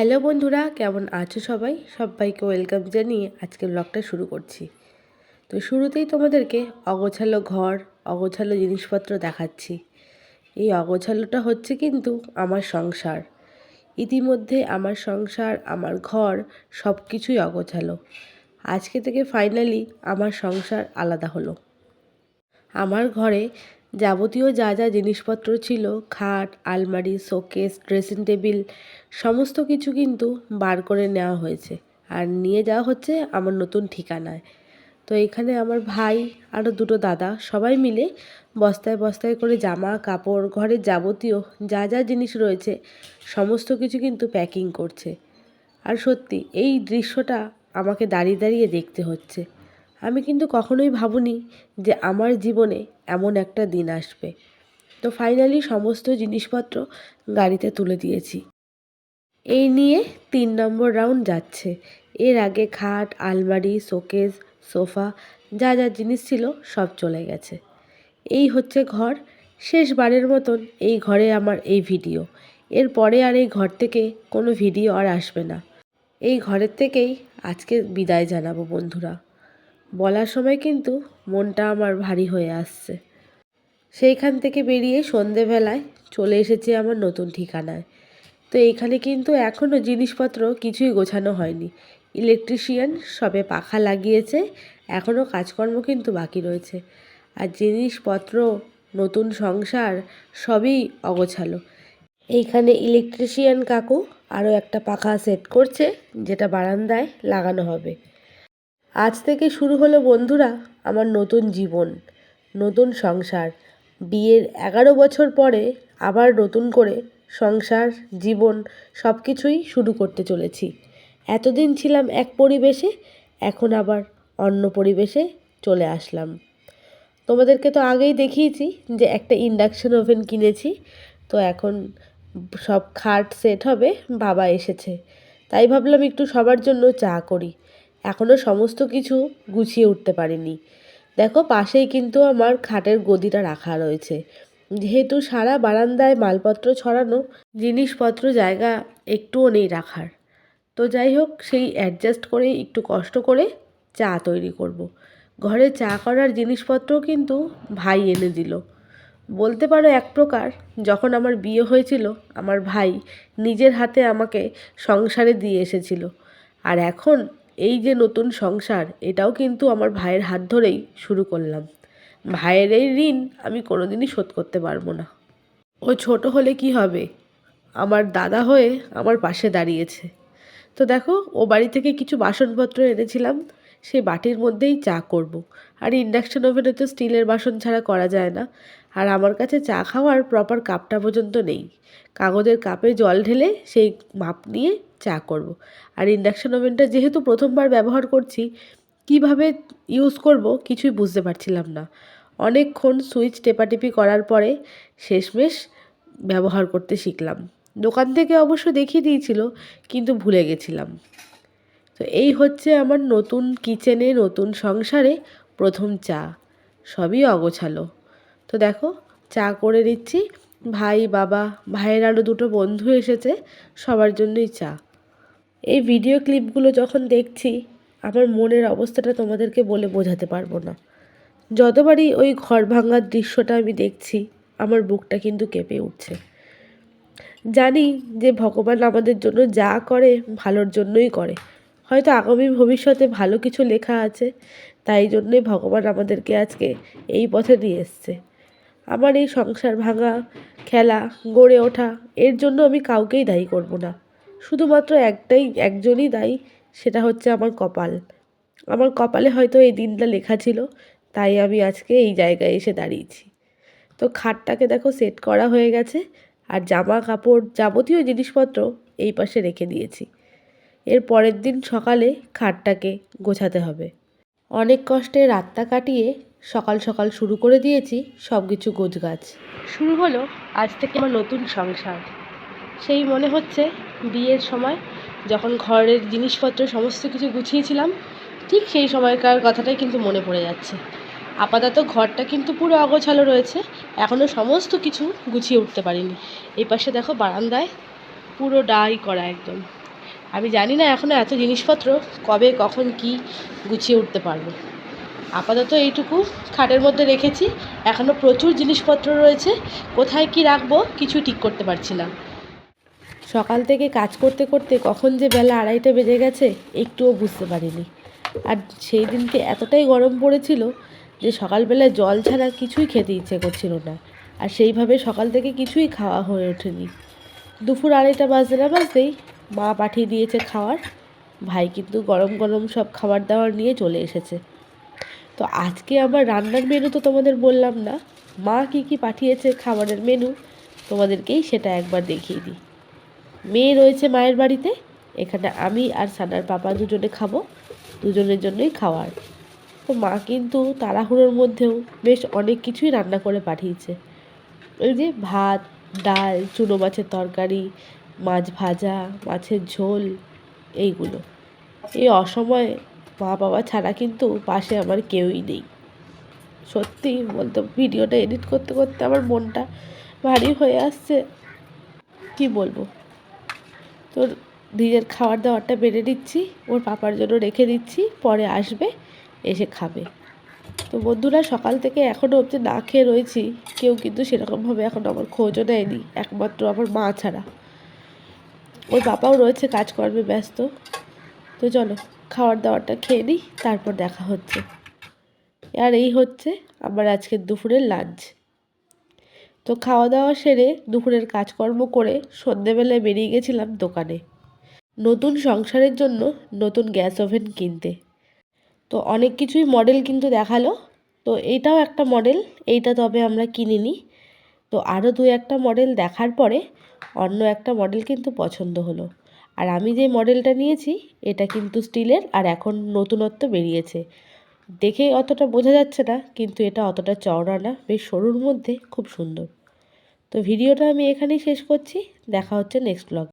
Hello বন্ধুরা, কেমন আছো সবাই? সবাইকে ওয়েলকাম জানিয়ে আজকে ব্লগটা শুরু করছি। তো শুরুতেই তোমাদেরকে অগোছালো ঘর, অগোছালো জিনিসপত্র দেখাচ্ছি। এই অগোছালোটা হচ্ছে কিন্তু আমার সংসার। ইতিমধ্যে আমার সংসার, আমার ঘর সব কিছুই অগোছালো। আজকে থেকে ফাইনালি আমার সংসার আলাদা হলো। আমার ঘরে যাবতীয় যা যা জিনিসপত্র ছিল, খাট, আলমারি, শোকেস, ড্রেসিং টেবিল, সমস্ত কিছু কিন্তু বার করে নেওয়া হয়েছে। আর নিয়ে যাওয়া হচ্ছে আমার নতুন ঠিকানায়। তো এখানে আমার ভাই আরও দুটো দাদা সবাই মিলে বস্তায় বস্তায় করে জামা, কাপড়, ঘরের যাবতীয় যা যা জিনিস রয়েছে, সমস্ত কিছু কিন্তু প্যাকিং করছে। আর সত্যি, এই দৃশ্যটা আমাকে দাঁড়িয়ে দাঁড়িয়ে দেখতে হচ্ছে। আমি কিন্তু কখনোই ভাবুনি যে আমার জীবনে এমন একটা দিন আসবে। তো ফাইনালি সমস্ত জিনিসপত্র গাড়িতে তুলে দিয়েছি। এই নিয়ে তিন নম্বর রাউন্ড যাচ্ছে। এর আগে খাট, আলমারি, শোকেস, সোফা, যা যা জিনিস ছিল সব চলে গেছে। এই হচ্ছে ঘর। শেষবারের মতন এই ঘরে আমার এই ভিডিও এরপরে আর এই ঘর থেকে কোনো ভিডিও আর আসবে না। এই ঘরের থেকেই আজকে বিদায় জানাব বন্ধুরা। বলার সময় কিন্তু মনটা আমার ভারী হয়ে আসছে। সেইখান থেকে বেরিয়ে সন্ধেবেলায় চলে এসেছি আমার নতুন ঠিকানায়। তো এইখানে কিন্তু এখনও জিনিসপত্র কিছুই গোছানো হয়নি। ইলেকট্রিশিয়ান সবে পাখা লাগিয়েছে এখনও কাজকর্ম কিন্তু বাকি রয়েছে। আর জিনিসপত্র, নতুন সংসার সবই অগোছালো। এইখানে ইলেকট্রিশিয়ান কাকু আরও একটা পাখা সেট করছে, যেটা বারান্দায় লাগানো হবে। আজ থেকে শুরু হলো বন্ধুরা আমার নতুন জীবন, নতুন সংসার। বিয়ের এগারো বছর পরে আবার নতুন করে সংসার, জীবন সব কিছুই শুরু করতে চলেছি। এতদিন ছিলাম এক পরিবেশে, এখন আবার অন্য পরিবেশে চলে আসলাম। তোমাদেরকে তো আগেই দেখিয়েছি যে একটা ইন্ডাকশন ওভেন কিনেছি, তো এখন সব খাট সেট হবে, বাবা এসেছে। তাই ভাবলাম একটু সবার জন্য চা করি। এখনও সমস্ত কিছু গুছিয়ে উঠতে পারিনি। দেখো পাশেই কিন্তু আমার খাটের গদিটা রাখা রয়েছে। যেহেতু সারা বারান্দায় মালপত্র ছড়ানো, জিনিসপত্র জায়গা একটুও নেই রাখার। তো যাই হোক, সেই অ্যাডজাস্ট করে একটু কষ্ট করে চা তৈরি করব। ঘরে চা করার জিনিসপত্রও কিন্তু ভাই এনে দিল। বলতে পারো এক প্রকার, যখন আমার বিয়ে হয়েছিল, আমার ভাই নিজের হাতে আমাকে সংসারে দিয়ে এসেছিল। আর এখন এই যে নতুন সংসার, এটাও কিন্তু আমার ভাইয়ের হাত ধরেই শুরু করলাম। ভাইয়ের এই ঋণ আমি কোনোদিনই শোধ করতে পারব না। ও ছোট হলে কি হবে? আমার দাদা হয়ে আমার পাশে দাঁড়িয়েছে। তো দেখো, ও বাড়ি থেকে কিছু বাসনপত্র এনেছিলাম, সেই বাটির মধ্যেই চা করব। আর ইন্ডাকশন ওভেনে তো স্টিলের বাসন ছাড়া করা যায় না। আর আমার কাছে চা খাওয়ার প্রপার কাপটা পর্যন্ত নেই। কাগজের কাপে জল ঢেলে সেই মাপ নিয়ে চা করব। আর ইন্ডাকশন ওভেনটা যেহেতু প্রথমবার ব্যবহার করছি, কীভাবে ইউজ করব কিছুই বুঝতে পারছিলাম না। অনেকক্ষণ সুইচ টেপাটেপি করার পরে শেষমেশ ব্যবহার করতে শিখলাম। দোকান থেকে অবশ্য দেখিয়ে দিয়েছিল, কিন্তু ভুলে গেছিলাম। তো এই হচ্ছে আমার নতুন কিচেনে নতুন সংসারে প্রথম চা। সবই অগোছালো। তো দেখো, চা করে দিচ্ছি ভাই, বাবা, ভাইয়ের আরও দুটো বন্ধু এসেছে, সবার জন্যই চা। এই ভিডিও ক্লিপগুলো যখন দেখছি, আমার মনের অবস্থাটা তোমাদেরকে বলে বোঝাতে পারব না। যতবারই ওই ঘর ভাঙার দৃশ্যটা আমি দেখছি, আমার বুকটা কিন্তু কেঁপে উঠছে। জানি যে ভগবান আমাদের জন্য যা করে, ভালোর জন্যই করে। হয়তো আগামী ভবিষ্যতে ভালো কিছু লেখা আছে, তাই জন্যই ভগবান আমাদেরকে আজকে এই পথে নিয়ে এসছে। আমার এই সংসার ভাঙা, খেলা, গড়ে ওঠা, এর জন্য আমি কাউকেই দায়ী করব না। শুধুমাত্র একটাই, একজনই দায়ী, সেটা হচ্ছে আমার কপাল। আমার কপালে হয়তো এই দিনটা লেখা ছিল, তাই আমি আজকে এই জায়গায় এসে দাঁড়িয়েছি। তো খাটটাকে দেখো সেট করা হয়ে গেছে, আর জামা কাপড় যাবতীয় জিনিসপত্র এই পাশে রেখে দিয়েছি। এর পরের দিন সকালে খাটটাকে গোছাতে হবে। অনেক কষ্টে রাতটা কাটিয়ে সকাল সকাল শুরু করে দিয়েছি সব কিছু গোছগাছ। শুরু হলো আজ থেকে আমার নতুন সংসার। সেই মনে হচ্ছে বিয়ের সময় যখন ঘরের জিনিসপত্র সমস্ত কিছু গুছিয়েছিলাম, ঠিক সেই সময়কার কথাটাই কিন্তু মনে পড়ে যাচ্ছে। আপাতত ঘরটা কিন্তু পুরো অগোছালো রয়েছে এখনও সমস্ত কিছু গুছিয়ে উঠতে পারিনি। এই পাশে দেখো বারান্দায় পুরো ডাই করা একদম। আমি জানি না এখনও এত জিনিসপত্র কবে, কখন, কি গুছিয়ে উঠতে পারব। আপাতত এইটুকু খাটের মধ্যে রেখেছি। এখনও প্রচুর জিনিসপত্র রয়েছে। কোথায় কি রাখব কিছু ঠিক করতে পারছি না। সকাল থেকে কাজ করতে করতে কখন যে বেলা আড়াইটা বেজে গেছে, একটুও বুঝতে পারিনি। আর সেই দিনকে এতটাই গরম পড়েছিল যে সকালবেলায় জল ছাড়া কিছুই খেতে ইচ্ছে করছিল না। আর সেইভাবে সকাল থেকে কিছুই খাওয়া হয়ে ওঠেনি। দুপুর আড়াইটা বাজতে না বাজতেই মা পাঠিয়ে দিয়েছে খাওয়ার। ভাই কিন্তু গরম গরম সব খাবার দাবার নিয়ে চলে এসেছে। তো আজকে আমার রান্নার মেনু তো তোমাদের বললাম না। মা কী কী পাঠিয়েছে খাবারের মেনু তোমাদেরকেই সেটা একবার দেখিয়ে দিই। মেয়ে রয়েছে মায়ের বাড়িতে, এখানে আমি আর সানার পাপা দুজনে খাব, দুজনের জন্যই খাওয়ার। তো মা কিন্তু তাড়াহুড়োর মধ্যেও বেশ অনেক কিছুই রান্না করে পাঠিয়েছে। ওই যে ভাত, ডাল, চুনো মাছের তরকারি, মাছ ভাজা, মাছের ঝোল, এইগুলো। এই অসময়ে মা বাবা ছাড়া কিন্তু পাশে আমার কেউই নেই। সত্যি বলতো, ভিডিওটা এডিট করতে করতে আমার মনটা ভারী হয়ে আসছে। কি বলব? তোর নিজের খাবার দাবারটা বেড়ে দিচ্ছি ওর পাপার জন্য রেখে দিচ্ছি, পরে আসবে, এসে খাবে। তো বন্ধুরা, সকাল থেকে এখনও অবধি না খেয়ে রয়েছি, কেউ কিন্তু সেরকমভাবে এখন আমার খোঁজও নেয়নি, একমাত্র আমার মা ছাড়া। ওর বাবাও রয়েছে, কাজকর্মে ব্যস্ত। তো চলো খাবার দাবারটা খেয়ে নিই, তারপর দেখা হচ্ছে। আর এই হচ্ছে আমার আজকের দুপুরের লাঞ্চ তো খাওয়া দাওয়া সেরে দুপুরের কাজকর্ম করে সন্ধেবেলায় বেরিয়ে গেছিলাম দোকানে। নতুন সংসারের জন্য নতুন গ্যাস ওভেন কিনতে। তো অনেক কিছুই মডেল কিন্তু দেখাল। তো এইটাও একটা মডেল এইটা তবে আমরা কিনিনি। তো আরও দু একটা মডেল দেখার পরে অন্য একটা মডেল কিন্তু পছন্দ হলো। আর আমি যে মডেলটা নিয়েছি, এটা কিন্তু স্টিলের আর এখন নতুনত্ব বেরিয়েছে। দেখে অতটা বোঝা যাচ্ছে না, কিন্তু এটা অতটা চওড়া না, বেশ সরুর মধ্যে, খুব সুন্দর। তো ভিডিওটা আমি এখানেই শেষ করছি, দেখা হচ্ছে নেক্সট ব্লগ